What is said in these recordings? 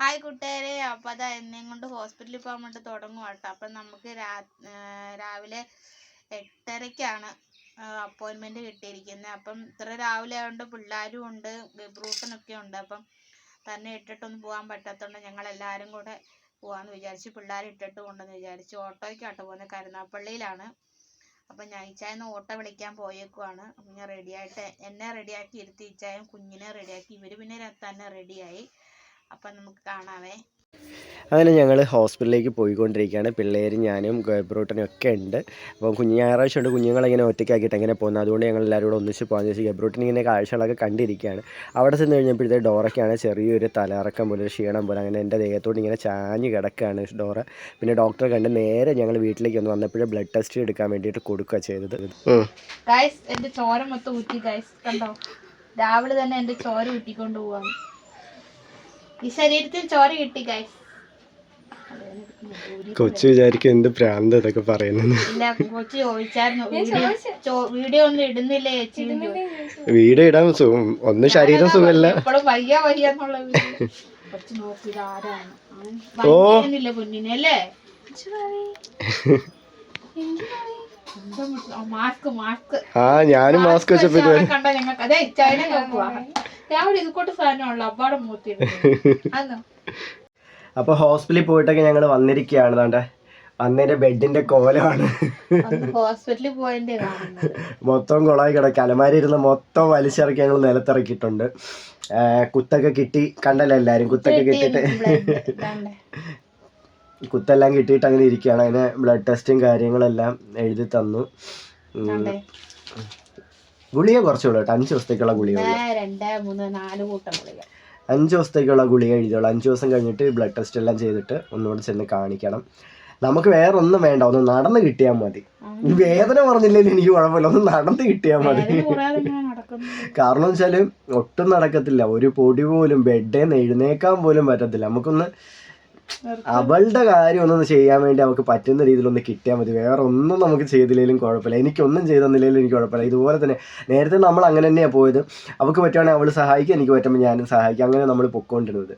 Hi കൂട്ടുകാരെ. അപ്പോൾ അതാ എന്നെയും കൊണ്ട് ഹോസ്പിറ്റലിൽ പോകാൻ വേണ്ടി തുടങ്ങും കേട്ടോ അപ്പം നമുക്ക് രാവിലെ എട്ടരയ്ക്കാണ് അപ്പോയിൻമെന്റ് കിട്ടിയിരിക്കുന്നത് അപ്പം ഇത്ര രാവിലെ ആയതുകൊണ്ട് പിള്ളേരും ഉണ്ട് ഗബ്രൂട്ടനൊക്കെ ഉണ്ട്. അപ്പം തന്നെ ഇട്ടിട്ടൊന്നും പോകാൻ പറ്റാത്തതുകൊണ്ട് ഞങ്ങൾ എല്ലാവരും കൂടെ പോകാമെന്ന് വിചാരിച്ചു പിള്ളേരെ ഇട്ടിട്ട് കൊണ്ടെന്ന് വിചാരിച്ചു ഓട്ടോയ്ക്കാട്ടോ പോകുന്നത് കരുനാപ്പള്ളിയിലാണ് അപ്പം ഞാൻ ഇച്ചായന്ന് ഓട്ടോ വിളിക്കാൻ പോയേക്കുവാണ്. അപ്പം ഞാൻ റെഡിയായിട്ട് എന്നെ റെഡിയാക്കി ഇരുത്തി. ഇച്ചായും കുഞ്ഞിനെ റെഡിയാക്കി ഇവർ പിന്നെ തന്നെ റെഡിയായി അപ്പം നമുക്ക് കാണാവേ. അങ്ങനെ ഞങ്ങൾ ഹോസ്പിറ്റലിലേക്ക് പോയിക്കൊണ്ടിരിക്കുകയാണ്. പിള്ളേരും ഞാനും ഗബ്രൂട്ടനും ഒക്കെ ഉണ്ട്. അപ്പോൾ കുഞ്ഞ് ഞായറാഴ്ച ഉണ്ട്. കുഞ്ഞുങ്ങളിങ്ങനെ ഒറ്റയ്ക്കാക്കിയിട്ട് എങ്ങനെ പോകുന്നത്? അതുകൊണ്ട് ഞങ്ങൾ എല്ലാവരും കൂടെ ഒന്നിച്ച് പോകാൻ ചോദിച്ചു ഗബ്രൂട്ടൻ ഇങ്ങനെ കാഴ്ചകളൊക്കെ കണ്ടിരിക്കുകയാണ്. അവിടെ ചെന്ന് കഴിഞ്ഞപ്പോഴത്തെ ഡോറയ്ക്കാണ് ചെറിയൊരു തലയിറക്കം പോലെ ഒരു ക്ഷീണം പോലെ. അങ്ങനെ എന്റെ ദേഹത്തോട് ഇങ്ങനെ ചാഞ്ഞ് കിടക്കുകയാണ് ഡോറ. പിന്നെ ഡോക്ടറെ കണ്ട് നേരെ ഞങ്ങൾ വീട്ടിലേക്ക് ഒന്ന് വന്നപ്പോഴേ ബ്ലഡ് ടെസ്റ്റ് എടുക്കാൻ വേണ്ടിയിട്ട് കൊടുക്കുക ചെയ്തത്. ഗൈസ് എന്റെ ചോര മൊത്തം ഊറ്റി ഗൈസ് കണ്ടോ? രാവിലെ തന്നെ എന്റെ ചോര ഊറ്റിക്കൊണ്ട് പോവാണ്. ഈ ശരീരത്തിൽ ചോര കിട്ടി ഗൈസ് കൊച്ചു വിചാരിക്കും എന്ത് പ്രാന്ത ഇതൊക്കെ പറയുന്നത്. കൊച്ചു ചോദിച്ചായിരുന്നു. വീഡിയോ ഒന്നും ഇടുന്നില്ലേ ചേച്ചി? വീഡിയോ വീട് ഇടാൻ സുഖം ഒന്ന് ശരീരം സുഖമല്ല. വയ്യ വയ്യ എന്നുള്ള ഓ. കുഞ്ഞിനെ അല്ലേ? ആ ഞാനും മാസ്ക് വെച്ചപ്പോ അപ്പൊ ഹോസ്പിറ്റലിൽ പോയിട്ടൊക്കെ ഞങ്ങൾ വന്നിരിക്കുകയാണ് താണ്ടെ അന്നേരം ബെഡിന്റെ കോലമാണ്. ഹോസ്പിറ്റലിൽ പോയതിന്റെ കാണുന്നത്. മൊത്തം കൊളായി കിടക്കുക. അലമാരി ഇരുന്ന് മൊത്തം വലിച്ചിറക്കി ഞങ്ങൾ നിലത്തിറക്കിയിട്ടുണ്ട്. കുത്തൊക്കെ കിട്ടി. കണ്ടല്ലോ എല്ലാരും? കുത്തൊക്കെ കിട്ടിയിട്ട്. ഇതാണ്ടേ. കുത്തെല്ലാം കിട്ടിയിട്ട് അങ്ങനെ ഇരിക്കുകയാണ്. അതിന് ബ്ലഡ് ടെസ്റ്റും കാര്യങ്ങളെല്ലാം എഴുതി തന്നു. ഗുളിക കുറച്ചുള്ളൂ കേട്ടോ. അഞ്ച് ദിവസത്തേക്കുള്ള ഗുളിക അഞ്ച് ദിവസത്തേക്കുള്ള ഗുളിക എഴുതിയുള്ളൂ. അഞ്ച് ദിവസം കഴിഞ്ഞിട്ട് ബ്ലഡ് ടെസ്റ്റ് എല്ലാം ചെയ്തിട്ട് ഒന്നുകൂടെ ചെന്ന് കാണിക്കണം. നമുക്ക് വേറെ ഒന്നും വേണ്ട. ഒന്ന് നടന്ന് കിട്ടിയാൽ മതി. വേദന പറഞ്ഞില്ലെങ്കിൽ എനിക്ക് കുഴപ്പമില്ല. ഒന്ന് നടന്ന് കിട്ടിയാൽ മതി. കാരണം വെച്ചാൽ ഒട്ടും നടക്കത്തില്ല. ഒരു പൊടി പോലും ബെഡേന്ന് എഴുന്നേക്കാൻ പോലും പറ്റത്തില്ല. നമുക്കൊന്ന് അവളുടെ കാര്യം ഒന്ന് ചെയ്യാൻ വേണ്ടി അവൾക്ക് പറ്റുന്ന രീതിയിൽ ഒന്ന് കിട്ടിയാൽ മതി. വേറെ ഒന്നും നമുക്ക് ചെയ്തില്ലെങ്കിലും കുഴപ്പമില്ല. എനിക്കൊന്നും ചെയ്ത് തന്നില്ലെങ്കിലും എനിക്ക് കുഴപ്പമില്ല. ഇതുപോലെ തന്നെ നേരത്തെ നമ്മൾ അങ്ങനെ തന്നെയാണ് പോയത്. അവൾക്ക് പറ്റുവാണെങ്കിൽ അവൾ സഹായിക്കും എനിക്ക് പറ്റുമ്പോൾ ഞാനും സഹായിക്കും. അങ്ങനെ നമ്മൾ പൊക്കോണ്ടിരുന്നത്.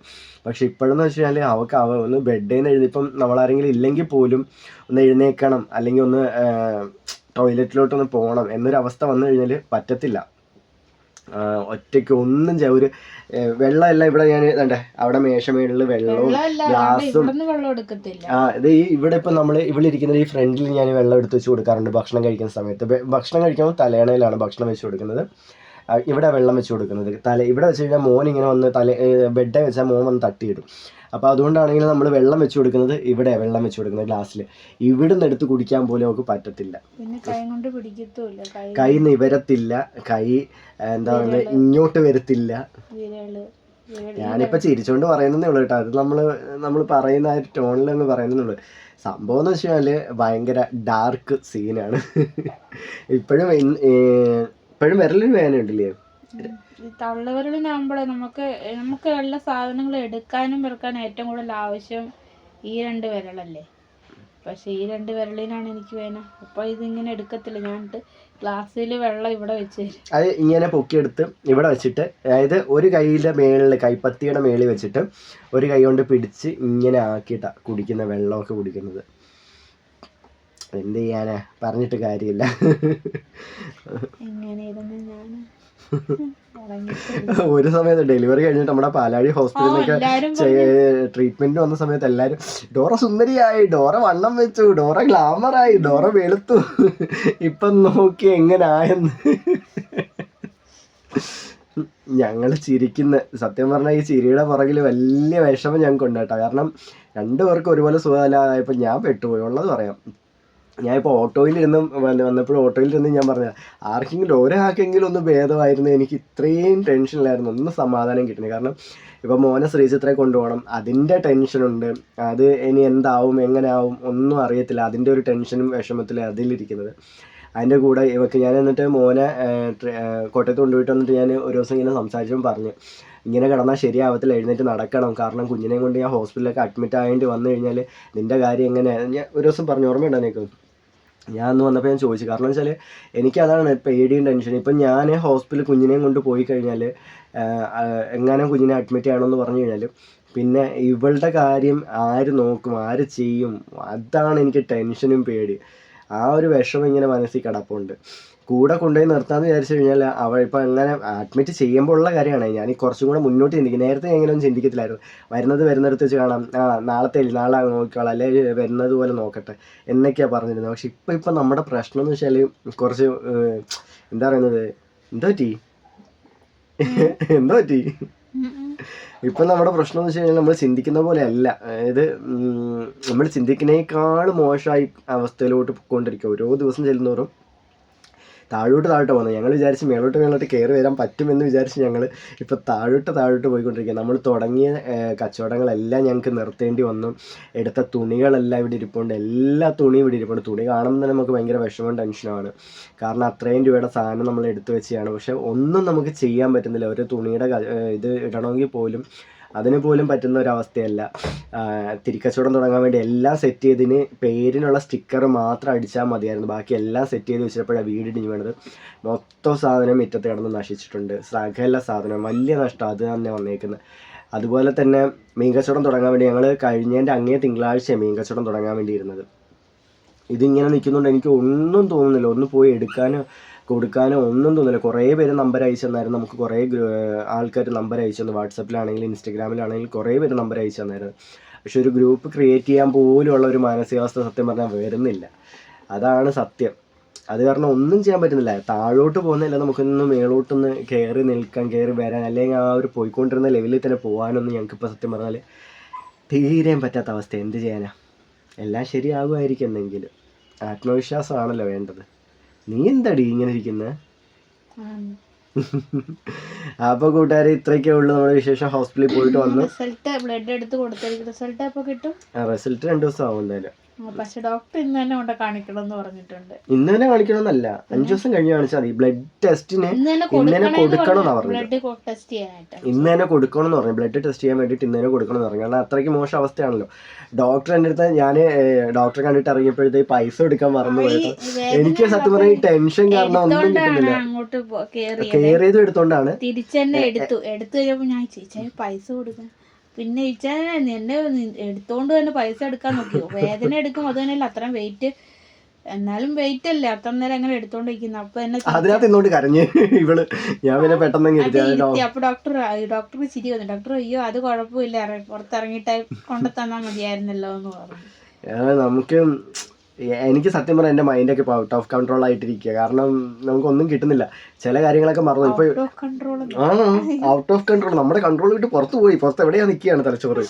പക്ഷെ ഇപ്പോഴെന്ന് വെച്ച് കഴിഞ്ഞാൽ അവൾക്ക് അവ ഒന്ന് ബെഡിൽ നിന്ന് എഴുതി നമ്മളാരെങ്കിലും ഇല്ലെങ്കിൽ പോലും ഒന്ന് എഴുന്നേക്കണം അല്ലെങ്കിൽ ഒന്ന് ടോയ്ലറ്റിലോട്ടൊന്ന് പോകണം എന്നൊരു അവസ്ഥ വന്നു കഴിഞ്ഞാൽ പറ്റത്തില്ല. ഒറ്റയ്ക്ക് ഒന്നും ചെയ്യാൻ ഒരു വെള്ളമല്ല ഇവിടെ ഞാൻ കണ്ടേ. അവിടെ മേശമേളിൽ വെള്ളവും ഗ്ലാസും ആ ഇത് ഈ ഇവിടെ ഇപ്പം നമ്മൾ ഇവിടെ ഇരിക്കുന്ന ഈ ഫ്രണ്ടിൽ ഞാൻ വെള്ളം എടുത്ത് വെച്ച് കൊടുക്കാറുണ്ട് ഭക്ഷണം കഴിക്കുന്ന സമയത്ത്. ഭക്ഷണം കഴിക്കുമ്പോൾ തലയണയിലാണ് ഭക്ഷണം വെച്ച് കൊടുക്കുന്നത്. ഇവിടെ വെള്ളം വെച്ച് കൊടുക്കുന്നത്. തല ഇവിടെ വെച്ച് കഴിഞ്ഞാൽ മോൻ ഇങ്ങനെ വന്ന് തല ബെഡേ വെച്ചാൽ മോൻ വന്ന് തട്ടിയിടും. അപ്പോൾ അതുകൊണ്ടാണെങ്കിൽ നമ്മൾ വെള്ളം വെച്ച് കൊടുക്കുന്നത് ഇവിടെ വെള്ളം വെച്ച് കൊടുക്കുന്നത് ഗ്ലാസ്സിൽ ഇവിടുന്ന് എടുത്ത് കുടിക്കാൻ പോലും അവർക്ക് പറ്റത്തില്ല. കൈ നിവരത്തില്ല. കൈ എന്താ പറയുന്നത് ഇങ്ങോട്ട് വരത്തില്ല. ഞാനിപ്പോൾ ചിരിച്ചുകൊണ്ട് പറയുന്നേ ഉള്ളൂ കേട്ടോ. അത് നമ്മൾ നമ്മൾ പറയുന്ന ആ ഒരു ടോണിൽ അങ്ങ് പറയുന്നേ ഉള്ളൂ. സംഭവം എന്ന് വെച്ചാൽ ഭയങ്കര ഡാർക്ക് സീനാണ് ഇപ്പോഴും ഇപ്പോഴും വിരലിന് വേദന ഉണ്ടല്ലേ തള്ളവിരലിനാകുമ്പോഴേ നമുക്ക് നമുക്ക് ഉള്ള സാധനങ്ങൾ എടുക്കാനും വെറുക്കാനും ഏറ്റവും കൂടുതൽ ആവശ്യം ഈ രണ്ട് വിരലല്ലേ? പക്ഷെ ഈ രണ്ട് വിരലിനാണ് എനിക്ക് വേദന. അപ്പൊ ഇതിങ്ങനെ എടുക്കത്തില്ല. ഞാൻ ഗ്ലാസ്സിൽ വെള്ളം ഇവിടെ വെച്ച് അത് ഇങ്ങനെ പൊക്കിയെടുത്ത് ഇവിടെ വെച്ചിട്ട് അതായത് ഒരു കൈയിലെ മേളിൽ കൈപ്പത്തിയുടെ മേളിൽ വെച്ചിട്ട് ഒരു കൈ കൊണ്ട് പിടിച്ച് ഇങ്ങനെ ആക്കിയിട്ടാ കുടിക്കുന്ന വെള്ളമൊക്കെ കുടിക്കുന്നത്. എന്ത് ചെയ്യാനാ പറഞ്ഞിട്ട് കാര്യമില്ല. ഒരു സമയത്ത് ഡെലിവറി കഴിഞ്ഞിട്ട് നമ്മുടെ പാലാഴി ഹോസ്പിറ്റലിലൊക്കെ ട്രീറ്റ്മെന്റ് വന്ന സമയത്ത് എല്ലാരും ഡോറ സുന്ദരിയായി ഡോറ വണ്ണം വെച്ചു ഡോറ ഗ്ലാമറായി ഡോറ വെളുത്തു. ഇപ്പം നോക്കി എങ്ങനായെന്ന്. ഞങ്ങൾ ചിരിക്കുന്ന സത്യം പറഞ്ഞാൽ ഈ ചിരിയുടെ പുറകിൽ വലിയ വിഷമം ഞങ്ങൾക്ക് ഉണ്ട് കേട്ടോ. കാരണം രണ്ടുപേർക്കും ഒരുപോലെ സുഖമില്ലാതായപ്പോൾ ഞാൻ പെട്ടുപോയി. ഉള്ളത് പറയാം. ഞാനിപ്പോൾ ഓട്ടോയിലിരുന്ന് വന്ന് വന്നപ്പോഴും ഓട്ടോയിലിരുന്ന് ഞാൻ പറഞ്ഞ ആർക്കെങ്കിലും ഒരാൾക്കെങ്കിലും ഒന്ന് ഭേദമായിരുന്നു എനിക്ക് ഇത്രയും ടെൻഷനിലായിരുന്നു ഒന്ന് സമാധാനം കിട്ടുന്നത് കാരണം ഇപ്പം മോനെ ശ്രീചിത്രയെ കൊണ്ടുപോകണം. അതിന്റെ ടെൻഷനുണ്ട് അത് ഇനി എന്താവും എങ്ങനെ ആവും ഒന്നും അറിയത്തില്ല. അതിന്റെ ഒരു ടെൻഷനും വിഷമത്തിലും അതിലിരിക്കുന്നത്. അതിന്റെ കൂടെ ഇവക്ക് ഞാൻ എന്നിട്ട് മോനെ കോട്ടയത്ത് കൊണ്ടുപോയിട്ട് വന്നിട്ട് ഞാൻ ഒരു ദിവസം ഇങ്ങനെ സംസാരിച്ചപ്പോൾ പറഞ്ഞു ഇങ്ങനെ കിടന്നാൽ ശരിയാവത്തില്ല. എഴുന്നേറ്റ് നടക്കണം. കാരണം കുഞ്ഞിനെയും കൊണ്ട് ഞാൻ ഹോസ്പിറ്റലിലൊക്കെ അഡ്മിറ്റ് ആയതുകൊണ്ട് വന്നു കഴിഞ്ഞാൽ നിന്റെ കാര്യം എങ്ങനെയാണ് ഞാൻ ഒരു ദിവസം പറഞ്ഞു ഓർമ്മയുണ്ടോ നിനക്ക്? ഞാൻ അന്ന് വന്നപ്പോൾ ഞാൻ ചോദിച്ചു. കാരണം വെച്ചാൽ എനിക്കതാണ് പേടിയും ടെൻഷൻ ഇപ്പം ഞാൻ ഹോസ്പിറ്റലിൽ കുഞ്ഞിനെയും കൊണ്ട് പോയി കഴിഞ്ഞാൽ എങ്ങാനും കുഞ്ഞിനെ അഡ്മിറ്റ് ചെയ്യണമെന്ന് പറഞ്ഞു കഴിഞ്ഞാൽ പിന്നെ ഇവളുടെ കാര്യം ആര് നോക്കും ആര് ചെയ്യും അതാണ് എനിക്ക് ടെൻഷനും പേടി. ആ ഒരു വിഷമം ഇങ്ങനെ മനസ്സിൽ കിടപ്പുണ്ട്. കൂടെ കൊണ്ടുപോയി നിർത്താമെന്ന് വിചാരിച്ചു കഴിഞ്ഞാൽ അവൾ ഇപ്പം അങ്ങനെ അഡ്മിറ്റ് ചെയ്യുമ്പോൾ ഉള്ള കാര്യമാണ്. ഞാൻ ഈ കുറച്ചും കൂടെ മുന്നോട്ട് ചിന്തിക്കും. നേരത്തെ എങ്ങനെയൊന്നും ചിന്തിക്കത്തില്ലായിരുന്നു. വരുന്നത് വരുന്നിടത്ത് വെച്ച് കാണാം. ആ നാളത്തെ നാളെ അങ്ങ് നോക്കിക്കോളാം. അല്ലെങ്കിൽ വരുന്നത് പോലെ നോക്കട്ടെ. എന്നൊക്കെയാണ് പറഞ്ഞിരുന്നത്. പക്ഷെ ഇപ്പം ഇപ്പം നമ്മുടെ പ്രശ്നം എന്ന് വെച്ചാൽ കുറച്ച് എന്താ പറയുന്നത്? എന്തോ പറ്റി? എന്തോ പറ്റി? ഇപ്പം നമ്മുടെ പ്രശ്നം എന്ന് വെച്ച് കഴിഞ്ഞാൽ നമ്മൾ ചിന്തിക്കുന്ന പോലെ അല്ല. അതായത് നമ്മൾ ചിന്തിക്കുന്നതിനേക്കാൾ മോശമായി അവസ്ഥയിലോട്ട് പോയിക്കൊണ്ടിരിക്കുക ഓരോ ദിവസം ചെല്ലുന്നോറും താഴോട്ട് താഴോട്ട് പോകുന്നത്. ഞങ്ങൾ വിചാരിച്ച് മേളോട്ട് മേളോട്ട് കയറി വരാൻ പറ്റുമെന്ന് വിചാരിച്ച് ഞങ്ങൾ ഇപ്പോൾ താഴോട്ട് താഴോട്ട് പോയിക്കൊണ്ടിരിക്കുക നമ്മൾ തുടങ്ങിയ കച്ചവടങ്ങളെല്ലാം ഞങ്ങൾക്ക് നിർത്തേണ്ടി വന്നു. എടുത്ത തുണികളെല്ലാം ഇവിടെ ഇരിപ്പുണ്ട്. എല്ലാ തുണിയും ഇവിടെ ഇരിപ്പുണ്ട്. തുണി കാണുമ്പോൾ തന്നെ നമുക്ക് ഭയങ്കര വിഷമവും ടെൻഷനാണ് കാരണം അത്രയും രൂപയുടെ സാധനം നമ്മൾ എടുത്തു വെച്ചാണ് പക്ഷേ ഒന്നും നമുക്ക് ചെയ്യാൻ പറ്റുന്നില്ല. ഒരു തുണിയുടെ ഇത് ഇടണമെങ്കിൽ പോലും അതിന് പോലും പറ്റുന്ന ഒരവസ്ഥയല്ല. തിരിക്കച്ചവടം തുടങ്ങാൻ വേണ്ടി എല്ലാം സെറ്റ് ചെയ്തതിന് പേരിനുള്ള സ്റ്റിക്കർ മാത്രം അടിച്ചാൽ മതിയായിരുന്നു. ബാക്കി എല്ലാം സെറ്റ് ചെയ്ത് വെച്ചപ്പോഴാണ് വീട് ഇടിഞ്ഞ് വീണത്. മൊത്തം സാധനം മുറ്റത്ത് കിടന്ന് നശിച്ചിട്ടുണ്ട്. സകല സാധനം വലിയ നഷ്ടം അത് തന്നെ വന്നേക്കുന്നത്. അതുപോലെ തന്നെ മീൻ കച്ചവടം തുടങ്ങാൻ വേണ്ടി ഞങ്ങൾ കഴിഞ്ഞതിന്റെ അങ്ങേ തിങ്കളാഴ്ച മീൻ കച്ചവടം തുടങ്ങാൻ വേണ്ടി ഇരുന്നത്. ഇതിങ്ങനെ നിൽക്കുന്നുണ്ട്. എനിക്ക് ഒന്നും തോന്നുന്നില്ല. ഒന്ന് പോയി എടുക്കാനോ കൊടുക്കാനോ ഒന്നും തോന്നില്ല. കുറേ പേര് നമ്പർ അയച്ചു തന്നായിരുന്നു നമുക്ക് കുറേ ആൾക്കാർ നമ്പർ അയച്ചു തന്നു വാട്സപ്പിലാണെങ്കിലും ഇൻസ്റ്റഗ്രാമിലാണെങ്കിലും കുറേ പേര് നമ്പർ അയച്ചു തന്നായിരുന്നു പക്ഷെ ഒരു ഗ്രൂപ്പ് ക്രിയേറ്റ് ചെയ്യാൻ പോലുള്ള ഒരു മാനസികാവസ്ഥ സത്യം പറഞ്ഞാൽ വരുന്നില്ല. അതാണ് സത്യം. അത് കാരണം ഒന്നും ചെയ്യാൻ പറ്റുന്നില്ല. താഴോട്ട് പോകുന്നില്ല നമുക്കൊന്ന് മേളോട്ടൊന്ന് കയറി നിൽക്കാൻ കയറി വരാൻ. അല്ലെങ്കിൽ ആ ഒരു പോയിക്കൊണ്ടിരുന്ന ലെവലിൽ തന്നെ പോകാനൊന്നും ഞങ്ങൾക്കിപ്പോൾ സത്യം പറഞ്ഞാൽ തീരെയും പറ്റാത്ത അവസ്ഥ എന്ത് ചെയ്യാനാ? എല്ലാം ശരിയാകുമായിരിക്കും എന്തെങ്കിലും ആത്മവിശ്വാസമാണല്ലോ വേണ്ടത്. നീ എന്താടി ഇങ്ങനെ ഇരിക്കുന്നത് അപ്പൊ കൂട്ടുകാരെ ഇത്രയൊക്കെ ഉള്ളു നമ്മുടെ വിശേഷം. ഹോസ്പിറ്റലിൽ പോയിട്ട് വന്നു. റിസൾട്ട് ബ്ലഡ് എടുത്ത് കൊടുത്തായിരിക്കും റിസൾട്ട് അപ്പൊ കിട്ടും? റിസൾട്ട് രണ്ട് ദിവസം ആവും എന്തായാലും. പക്ഷെ ഡോക്ടർ ഇന്ന് തന്നെ കൊണ്ട് കാണിക്കണം എന്ന് പറഞ്ഞിട്ടുണ്ട്. ഇന്ന് തന്നെ കാണിക്കണമെന്നല്ല. അഞ്ചു ദിവസം കഴിഞ്ഞ് കാണിച്ചാൽ മതി. ബ്ലഡ് ടെസ്റ്റിന് ഇന്ന് തന്നെ ഇന്ന് തന്നെ കൊടുക്കണമെന്നാ പറഞ്ഞത്. ബ്ലഡ് ടെസ്റ്റ് ചെയ്യാനായിട്ട്. ഇന്ന് തന്നെ കൊടുക്കണം എന്ന് പറഞ്ഞു. ബ്ലഡ് ടെസ്റ്റ് ചെയ്യാൻ വേണ്ടിയിട്ട് ഇന്ന് തന്നെ കൊടുക്കണമെന്ന് പറഞ്ഞു. കാരണം അത്രയ്ക്ക് മോശം അവസ്ഥയാണല്ലോ. ഡോക്ടർ എന്റെ അടുത്ത് ഞാൻ ഡോക്ടറെ കണ്ടിട്ട് ഇറങ്ങിയപ്പോഴത്തേക്ക് പൈസ എടുക്കാൻ മറന്നു പോയത്. എനിക്ക് സത്യം പറഞ്ഞാൽ ഈ ടെൻഷൻ കാരണം ഒന്നും കിട്ടുന്നില്ല. അങ്ങോട്ട് കേറിയത്. കെയർ ചെയ്ത് എടുത്തോണ്ടാണ്. തിരിച്ചെന്നെ എടുത്തു. എടുത്തു കഴിഞ്ഞപ്പോ ഞാൻ ചേച്ചി പൈസ കൊടുക്കാം. പിന്നെ ചേച്ചാ എന്നെ എടുത്തോണ്ട് തന്നെ പൈസ എടുക്കാൻ നോക്കിയോ? വേദന എടുക്കും അത് തന്നെയല്ല അത്രയും വെയിറ്റ് എന്നാലും വെയിറ്റ് അല്ലേ അത്ര നേരം അങ്ങനെ എടുത്തോണ്ടിരിക്കുന്നു. അപ്പൊ എന്നെ അതിനകത്ത് ഇന്നോട്ട് കരഞ്ഞ്. ഇവൾ ഞാൻ പിന്നെ പെട്ടെന്ന് അപ്പൊ ഡോക്ടർ ഡോക്ടർ ചിരി വന്നു. ഡോക്ടർ അയ്യോ അത് കുഴപ്പമില്ല. പുറത്തിറങ്ങിയിട്ട് കൊണ്ടു തന്നാ മതിയായിരുന്നല്ലോ എന്ന് പറഞ്ഞു. നമുക്ക് എനിക്ക് സത്യം പറഞ്ഞാൽ എന്റെ മൈൻഡൊക്കെ ഇപ്പോൾ ഔട്ട് ഓഫ് കൺട്രോൾ ആയിട്ടിരിക്കുക കാരണം നമുക്കൊന്നും കിട്ടുന്നില്ല. ചില കാര്യങ്ങളൊക്കെ മറന്നു. ഇപ്പോൾ ഔട്ട് ഓഫ് കൺട്രോൾ ആ ഔട്ട് ഓഫ് കൺട്രോൾ നമ്മുടെ കൺട്രോൾ വിട്ട് പുറത്ത് പോയി. പുറത്ത് എവിടെയാ നിൽക്കുകയാണ് തലച്ചോറ്?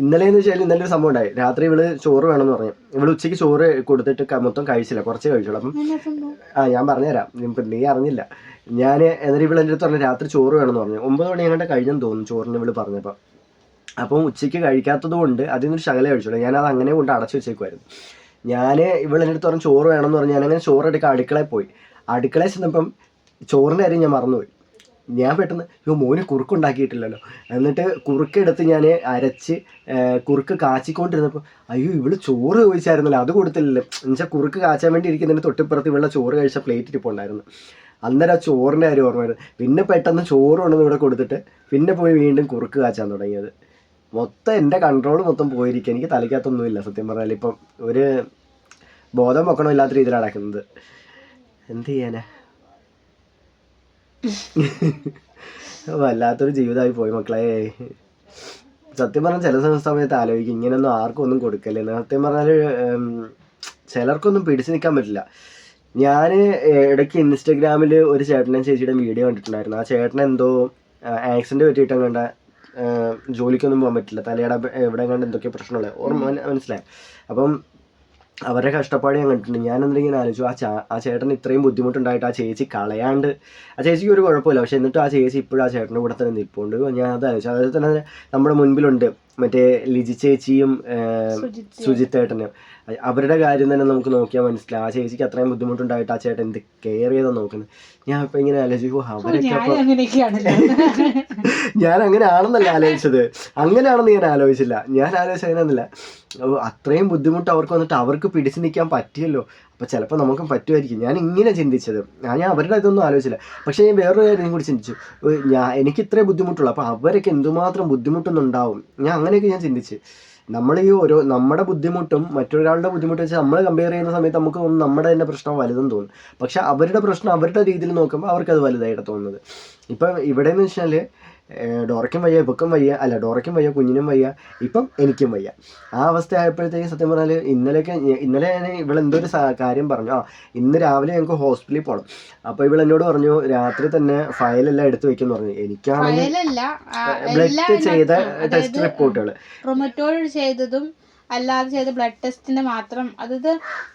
ഇന്നലെ എന്ന് വെച്ചാൽ ഇന്നലെ ഒരു സംഭവം ഉണ്ടായി. രാത്രി ഇവൾ ചോറ് വേണമെന്ന് പറഞ്ഞു. ഇവൾ ഉച്ചയ്ക്ക് ചോറ് കൊടുത്തിട്ട് മൊത്തം കഴിച്ചില്ല. കുറച്ച് കഴിച്ചുള്ളൂ. അപ്പം ആ ഞാൻ പറഞ്ഞുതരാം. ഇപ്പം നീ അറിഞ്ഞില്ല. ഞാൻ എന്നിട്ട് ഇവിടെ എന്റെ അടുത്ത് പറഞ്ഞു രാത്രി ചോറ് വേണമെന്ന് പറഞ്ഞു. ഒമ്പത് മണി ഞങ്ങളുടെ കഴിഞ്ഞെന്ന് തോന്നുന്നു ചോറിന് ഇവൾ പറഞ്ഞപ്പോൾ അപ്പം ഉച്ചയ്ക്ക് കഴിക്കാത്തത് കൊണ്ട് അതിൽ നിന്നൊരു ശകലം കഴിച്ചോളൂ. ഞാൻ അത് അങ്ങനെ കൊണ്ട് അടച്ചു വെച്ചേക്കുമായിരുന്നു ഞാൻ ഇവിടെ എന്റെ പറഞ്ഞു ചോറ് വേണമെന്ന് പറഞ്ഞു. ഞാനങ്ങനെ ചോറ് എടുക്കാൻ അടുക്കളയിൽ പോയി. അടുക്കളയിൽ ചെന്നപ്പം ചോറിന്റെ കാര്യം ഞാൻ മറന്നുപോയി. ഞാൻ പെട്ടെന്ന് അയ്യോ മോന് കുറുക്കുണ്ടാക്കിയിട്ടില്ലല്ലോ എന്നിട്ട് കുറുക്കെടുത്ത് ഞാൻ അരച്ച് കുറുക്ക് കാച്ചിക്കൊണ്ടിരുന്നപ്പോൾ അയ്യോ ഇവൾ ചോറ് ചോദിച്ചായിരുന്നല്ലോ അത് കൊടുത്തില്ലല്ലോ. എന്നുവെച്ചാൽ കുറുക്ക് കാച്ചാൻ വേണ്ടി ഇരിക്കുന്നതിന് തൊട്ടിപ്പുറത്ത് ഇവളുടെ ചോറ് കഴിച്ച പ്ലേറ്റ് ഇരിപ്പുണ്ടായിരുന്നു അന്നേരം ആ ചോറിന്റെ കാര്യം ഓർമ്മയായിരുന്നു പിന്നെ പെട്ടെന്ന് ചോറ് കൊണ്ടുവന്ന് ഇവിടെ കൊടുത്തിട്ട് പിന്നെ പോയി വീണ്ടും കുറുക്ക് കാച്ചാൻ തുടങ്ങിയത്. മൊത്തം എന്റെ കൺട്രോൾ മൊത്തം പോയിരിക്കുക എനിക്ക് തലയ്ക്കകത്തൊന്നുമില്ല സത്യം പറഞ്ഞാൽ ഇപ്പം ഒരു ബോധം വെക്കണമില്ലാത്ത രീതിയിലാണ് നടക്കുന്നത്. എന്ത് ചെയ്യാനാ? വല്ലാത്തൊരു ജീവിതമായി പോയി മക്കളെ. സത്യം പറഞ്ഞാൽ ചില സമ- സമയത്ത് ആലോചിക്കും ഇങ്ങനെയൊന്നും ആർക്കും ഒന്നും കൊടുക്കല്ലേ സത്യം പറഞ്ഞാൽ ചിലർക്കൊന്നും പിടിച്ചു നിൽക്കാൻ പറ്റില്ല. ഞാൻ ഇടയ്ക്ക് ഇൻസ്റ്റഗ്രാമിൽ ഒരു ചേട്ടനും ചേച്ചിയുടെ വീഡിയോ കണ്ടിട്ടുണ്ടായിരുന്നു. ആ ചേട്ടൻ എന്തോ ആക്സിഡന്റ് പറ്റിയിട്ട് കണ്ട ജോലിക്കൊന്നും പോകാൻ പറ്റില്ല. തലയുടെ എവിടെ കണ്ട് എന്തൊക്കെയോ പ്രശ്നമുള്ള ഓർമ്മ മനസ്സിലായി? അപ്പം അവരുടെ കഷ്ടപ്പാട് ഞാൻ കണ്ടിട്ടുണ്ട്. ഞാൻ എന്തെങ്കിലും ആലോചിച്ചു ആ ചാ ആ ചേട്ടൻ ഇത്രയും ബുദ്ധിമുട്ടുണ്ടായിട്ട് ആ ചേച്ചി കളയാണ്ട് ആ ചേച്ചിക്ക് ഒരു കുഴപ്പമില്ല. പക്ഷെ എന്നിട്ട് ആ ചേച്ചി ഇപ്പോഴും ആ ചേട്ടന്റെ കൂടെ തന്നെ നിൽപ്പുണ്ട്. ഞാൻ അത് ആലോചിച്ചു. അതായത് തന്നെ നമ്മുടെ മുൻപിലുണ്ട് മറ്റേ ലിജി ചേച്ചിയും ഏഹ്, അവരുടെ കാര്യം തന്നെ നമുക്ക് നോക്കിയാൽ മനസ്സിലാവും ആ ചേച്ചിക്ക് അത്രയും ബുദ്ധിമുട്ടുണ്ടായിട്ട് ആ ചേട്ടൻ എന്ത് കെയർ ചെയ്താ നോക്കുന്നത്? ഞാൻ ഇപ്പൊ ഇങ്ങനെ ആലോചിച്ചു അവരൊക്കെ ഞാൻ അങ്ങനെ ആണെന്നല്ല ആലോചിച്ചത്. അങ്ങനെയാണെന്ന് ഞാൻ ആലോചിച്ചില്ല. ഞാൻ ആലോചിച്ച അങ്ങനെയൊന്നുമില്ല. ഓ, അത്രയും ബുദ്ധിമുട്ട് അവർക്ക് വന്നിട്ട് അവർക്ക് പിടിച്ചു നിൽക്കാൻ പറ്റിയല്ലോ. അപ്പൊ അപ്പോൾ ചിലപ്പോൾ നമുക്കും പറ്റുമായിരിക്കും. ഞാൻ ഇങ്ങനെ ചിന്തിച്ചത്. ഞാൻ ഞാൻ അവരുടെ ഇതൊന്നും ആലോചിച്ചില്ല. പക്ഷേ ഞാൻ വേറൊരു കാര്യം കൂടി ചിന്തിച്ചു. ഞാൻ എനിക്ക് ഇത്രേ ബുദ്ധിമുട്ടുള്ളൂ. അപ്പോൾ അവരൊക്കെ എന്തുമാത്രം ബുദ്ധിമുട്ടുന്നുണ്ടാവും? ഞാൻ അങ്ങനെയൊക്കെ ഞാൻ ചിന്തിച്ച്. നമ്മൾ ഈ ഓരോ നമ്മുടെ ബുദ്ധിമുട്ടും മറ്റൊരാളുടെ ബുദ്ധിമുട്ട് വെച്ച് നമ്മൾ കമ്പയർ ചെയ്യുന്ന സമയത്ത് നമുക്ക് തോന്നും നമ്മുടെ തന്നെ പ്രശ്നം വലുതെന്ന് തോന്നും. പക്ഷെ അവരുടെ പ്രശ്നം അവരുടെ രീതിയിൽ നോക്കുമ്പോൾ അവർക്കത് വലുതായിട്ട് തോന്നുന്നത്. ഇപ്പം ഇവിടെ എന്ന് വെച്ചാൽ ഡോറയ്ക്കും വയ്യ ഇവക്കും വയ്യ അല്ല ഡോറയ്ക്കും വയ്യ കുഞ്ഞിനും വയ്യ ഇപ്പം എനിക്കും വയ്യ. ആ അവസ്ഥ ആയപ്പോഴത്തേക്ക് സത്യം പറഞ്ഞാൽ ഇന്നലെയൊക്കെ ഇന്നലെ ഞാൻ ഇവളെന്തോ ഒരു കാര്യം പറഞ്ഞു. ആ ഇന്ന് രാവിലെ ഞങ്ങൾക്ക് ഹോസ്പിറ്റലിൽ പോകണം അപ്പോൾ ഇവൾ എന്നോട് പറഞ്ഞു രാത്രി തന്നെ ഫയലെല്ലാം എടുത്തു വെക്കുമെന്ന് പറഞ്ഞു. എനിക്കാണെങ്കിൽ ബ്ലഡ് ചെയ്ത ടെസ്റ്റ് റിപ്പോർട്ടുകൾ. ചെയ്തതും അല്ലാതെ ചെയ്ത ബ്ലഡ് ടെസ്റ്റിന്റെ മാത്രം അതായത്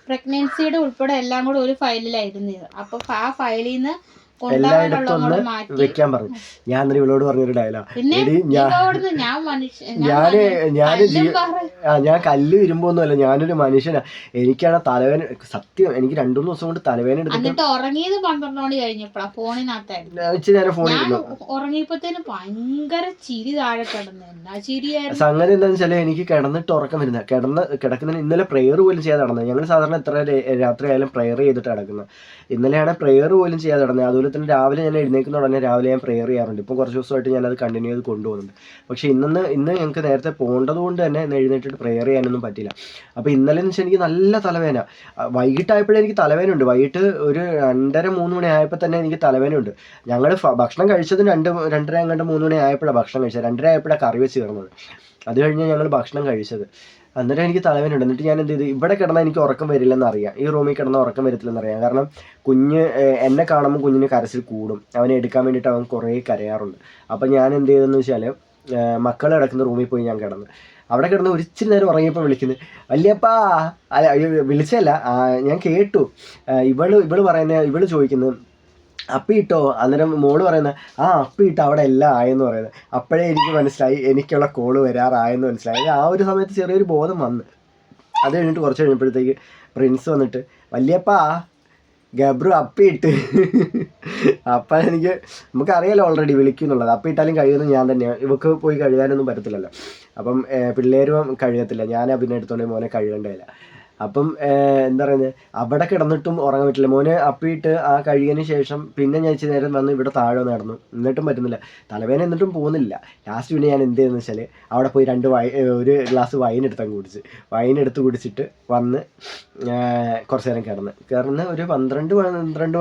പ്രഗ്നൻസിയുടെ ഉൾപ്പെടെ എല്ലാം കൂടെ ഒരു ഫയലിലായിരുന്നു അപ്പോൾ അപ്പൊ ആ ഫയലിൽ നിന്ന് എല്ലായിടത്തും ഒന്ന് വെക്കാൻ പറഞ്ഞു. ഞാൻ അന്നേരം ഇവളോട് പറഞ്ഞൊരു ഡയലോഗ് എടി ഞാൻ ഞാൻ ഞാൻ പാറ- ആ ഞാൻ കല്ല് ഇരുമ്പൊന്നുമല്ല ഞാനൊരു മനുഷ്യനാ. എനിക്കാണ് തലവേന സത്യം എനിക്ക് രണ്ടു മൂന്ന് ദിവസം കൊണ്ട് തലവേന എടുത്തിട്ട് ഉറങ്ങിയത് പന്ത്രണ്ട് മണി കഴിഞ്ഞപ്പോഴാ ഫോണിനകത്തായിരുന്നു. നേരം ഫോണിൽ ഞാൻ ഇരുന്നു. ഉറങ്ങിയപ്പോഴത്തേന് ഭയങ്കര ചിരി താഴെ കിടന്നു. എന്നാ ചിരിയായിരുന്നു. സംഗതി എന്താണെന്ന് വെച്ചാൽ എനിക്ക് കിടന്നിട്ട് ഉറക്കം വരുന്ന കിടന്ന് കിടക്കുന്നതിന് ഇന്നലെ പ്രെയർ പോലും ചെയ്യാതെ നടന്നത്. ഞങ്ങൾ സാധാരണ എത്ര രാത്രി ആയാലും പ്രെയർ ചെയ്തിട്ട് കിടക്കുന്നത് ഇന്നലെയാണ് പ്രെയർ പോലും ചെയ്യാതെ നടന്നത്. അതുപോലെ തന്നെ രാവിലെ ഞാൻ എഴുന്നേൽക്കുന്ന ഉടനെ രാവിലെ ഞാൻ പ്രെയർ ചെയ്യാറുണ്ട്. ഇപ്പം കുറച്ച് ദിവസമായിട്ട് ഞാനത് കണ്ടിന്യൂ ചെയ്ത് കൊണ്ടുപോകുന്നുണ്ട്. പക്ഷേ ഇന്ന് ഇന്ന് ഞങ്ങൾക്ക് നേരത്തെ പോകേണ്ടത് കൊണ്ട് തന്നെ എഴുന്നേറ്റിട്ട് പ്രെയർ ചെയ്യാനൊന്നും പറ്റില്ല. അപ്പോൾ ഇന്നലെ എന്ന് വെച്ചാൽ എനിക്ക് നല്ല തലവേന വൈകിട്ടായപ്പോഴേ എനിക്ക് തലവേദന ഉണ്ട് വൈകിട്ട് ഒരു രണ്ടര മൂന്ന് മണി ആയപ്പോൾ തന്നെ എനിക്ക് തലവേദന ഉണ്ട് ഞങ്ങൾ ഭക്ഷണം കഴിച്ചത് രണ്ട് രണ്ടര അങ്ങോട്ട് മൂന്ന് മണി ആയപ്പോഴാണ് ഭക്ഷണം കഴിച്ചത്. രണ്ടര ആയപ്പോഴാണ് കറി വെച്ച് കയറുന്നത് അത് കഴിഞ്ഞ് ഞങ്ങൾ ഭക്ഷണം കഴിച്ചത്. അന്നേരം എനിക്ക് തലവേദന ഉണ്ട് എന്നിട്ട് ഞാൻ എന്ത് ചെയ്തു? ഇവിടെ കിടന്നാൽ എനിക്ക് ഉറക്കം വരില്ലെന്ന് അറിയാം. ഈ റൂമിൽ കിടന്നാൽ ഉറക്കം വരത്തില്ലെന്ന് അറിയാം. കാരണം കുഞ്ഞ് എന്നെ കാണുമ്പോൾ കുഞ്ഞിന് കരച്ചിൽ കൂടും. അവനെ എടുക്കാൻ വേണ്ടിയിട്ട് അവൻ കുറേ കരയാറുണ്ട്. അപ്പം ഞാൻ എന്ത് ചെയ്തെന്ന് വെച്ചാൽ മക്കൾ കിടക്കുന്ന റൂമിൽ പോയി ഞാൻ കിടന്നു. അവിടെ കിടന്ന് ഒരിച്ചിരി നേരം ഉറങ്ങിയപ്പോൾ വിളിക്കുന്നത് വല്യപ്പാ! അല്ല വിളിച്ചല്ല ഞാൻ കേട്ടു. ഇവൾ ഇവൾ പറയുന്ന ഇവൾ ചോദിക്കുന്നത് അപ്പി ഇട്ടോ അന്നേരം മോൾ പറയുന്നത് ആ അപ്പി ഇട്ട് അവിടെ എല്ലാം ആയെന്ന് പറയുന്നത് അപ്പോഴേ എനിക്ക് മനസ്സിലായി എനിക്കുള്ള കോൾ വരാറായെന്ന് മനസ്സിലായി. ആ ഒരു സമയത്ത് ചെറിയൊരു ബോധം വന്ന്. അത് കഴിഞ്ഞിട്ട് കുറച്ച് കഴിഞ്ഞപ്പോഴത്തേക്ക് പ്രിൻസ് വന്നിട്ട് വല്യപ്പാ ഗബ്രു അപ്പിയിട്ട് അപ്പം എനിക്ക് നമുക്കറിയാലോ ഓൾറെഡി വിളിക്കും എന്നുള്ളത് അപ്പിയിട്ടാലും കഴിയുന്നത് ഞാൻ തന്നെയാണ് ഇവക്ക് പോയി കഴുകാനൊന്നും പറ്റത്തില്ലല്ലോ. അപ്പം പിള്ളേരും കഴുകത്തില്ല ഞാൻ പിന്നെ എടുത്തോണ്ട് മോനെ കഴുകേണ്ടതില്ല അപ്പം എന്താ പറയുന്നത് അവിടെ കിടന്നിട്ടും ഉറങ്ങാൻ പറ്റില്ല. മോനെ അപ്പിയിട്ട് ആ കഴുകിയതിന് ശേഷം പിന്നെ ഞാൻ ഇച്ചിരി നേരം വന്ന് ഇവിടെ താഴെ വന്ന് നടന്നു. എന്നിട്ടും പറ്റുന്നില്ല. തലവേദന എന്നിട്ടും പോകുന്നില്ല. ലാസ്റ്റ് പിന്നെ ഞാൻ എന്ത് ചെയ്യുന്നത് വെച്ചാൽ അവിടെ പോയി രണ്ട് വൈ ഒരു ഗ്ലാസ് വൈൻ എടുത്തങ്ങ് കുടിച്ച്. വൈൻ എടുത്ത് കുടിച്ചിട്ട് വന്ന് കുറച്ച് നേരം കിടന്ന്. കിടന്ന് ഒരു പന്ത്രണ്ട് പന്ത്രണ്ട്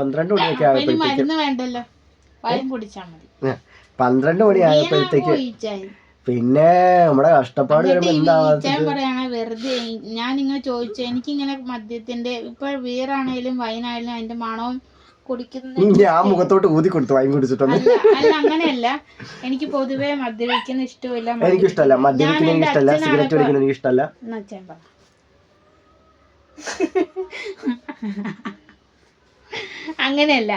പന്ത്രണ്ട് മണിയൊക്കെ ആയപ്പോഴത്തേക്ക് പന്ത്രണ്ട് മണി ആയപ്പോഴത്തേക്ക് പിന്നെ നമ്മുടെ കഷ്ടപ്പാട് പറയാണ് വെറുതെ ഞാൻ ഇങ്ങനെ ചോദിച്ചു എനിക്കിങ്ങനെ മദ്യത്തിന്റെ ഇപ്പൊ വീറാണേലും വൈനായാലും അതിന്റെ മണവും കുടിക്കുന്ന ഞാൻ മുഖത്തോട്ട് ഊതി കൊടുത്തു വൈൻ കുടിച്ചിട്ടൊന്ന്. അല്ല അല്ല അങ്ങനെയല്ല. എനിക്ക് പൊതുവെ മദ്യപിക്കുന്ന ഇഷ്ടമില്ല എനിക്ക് ഇഷ്ടമല്ല മദ്യപിക്കുന്ന ഇഷ്ടമല്ല സിഗരറ്റ് വലിക്കുന്ന എനിക്ക് ഇഷ്ടമല്ല അങ്ങനെയല്ല.